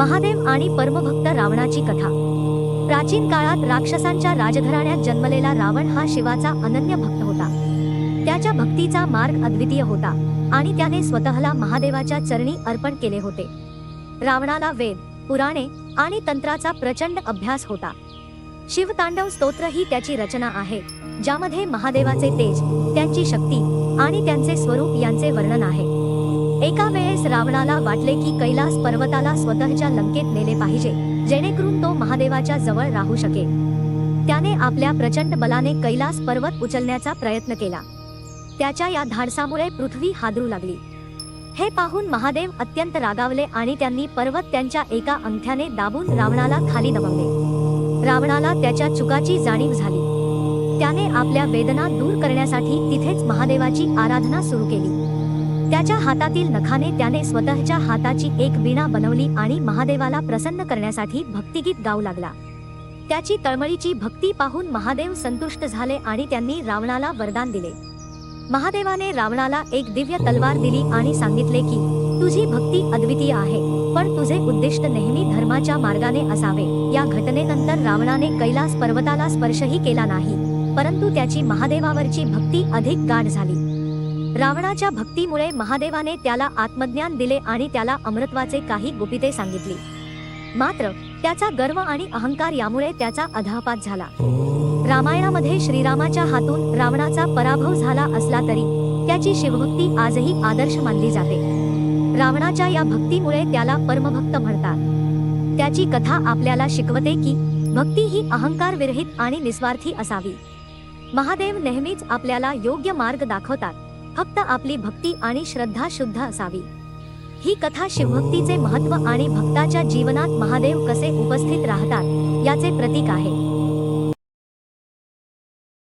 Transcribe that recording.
महादेव आणि परमभक्त रावणाची कथा. प्राचीन काळात राक्षसांच्या राजघराण्यात जन्मलेला रावण हा शिवाचा अनन्य भक्त होता. त्याच्या भक्तीचा मार्ग अद्वितीय होता आणि त्याने स्वतःला महादेवाच्या चरणी अर्पण केले होते. रावणाला वेद पुराणे आणि तंत्राचा प्रचंड अभ्यास होता. शिवतांडव स्तोत्र ही त्याची रचना आहे ज्यामध्ये महादेवाचे तेज त्यांची शक्ती आणि त्यांचे स्वरूप यांचे वर्णन आहे. एका वेळेस रावणाला वाटले की कैलास पर्वताला स्वतःच्या लंकेत नेले पाहिजे जेणेकरून तो महादेवाच्या जवळ राहू शकेल. त्याने आपल्या प्रचंड बलाने कैलास पर्वत उचलण्याचा प्रयत्न केला. त्याच्या या धाडसामुळे पृथ्वी हादरू लागली. हे पाहून महादेव अत्यंत रागावले आणि त्यांनी पर्वत त्यांच्या एका अंगठ्याने दाबून रावणाला खाली दबवले रावणाला त्याच्या चुकाची जाणीव झाली. त्याने आपल्या वेदना दूर करण्यासाठी तिथेच महादेवाची आराधना सुरू केली. त्याच्या हातातील नखाने त्याने स्वतःच्या हाताची एक वीणा बनवली आणि महादेवाला प्रसन्न करण्यासाठी भक्तिगीत गाऊ लागला. त्याची तळमळीची भक्ती पाहून महादेव संतुष्ट झाले आणि त्यांनी रावणाला वरदान दिले. महादेवाने रावणाला एक दिव्य तलवार दिली आणि सांगितले की तुझी भक्ती अद्वितीय आहे पण तुझे उद्दिष्ट नेहमी धर्माच्या मार्गाने असावे. या घटनेनंतर रावणाने कैलास पर्वताला स्पर्शही केला नाही. परंतु त्याची महादेवावरची भक्ती अधिक गाढ झाली. रावणाच्या भक्तीमुळे महादेवाने त्याला आत्मज्ञान दिले आणि त्याला अमृत्वाचे काही गुपिते सांगितली. मात्र त्याचा गर्व आणि अहंकार यामुळे त्याचा अधापात झाला. रामायणामध्ये श्रीरामाच्या हातून रावणाचा पराभव झाला असला तरी त्याची शिवभक्ती आजही आदर्श मानली जाते. रावणाच्या या भक्तीमुळे त्याला परमभक्त म्हणतात. त्याची कथा आपल्याला शिकवते की भक्ती ही अहंकार विरहित आणि निस्वार्थी असावी. महादेव नेहमीच आपल्याला योग्य मार्ग दाखवतात. फक्त आपली भक्ती आणि श्रद्धा शुद्ध असावी. ही कथा शिवभक्तीचे महत्त्व आणि भक्ताच्या जीवनात महादेव कसे उपस्थित राहतात याचे प्रतीक आहे.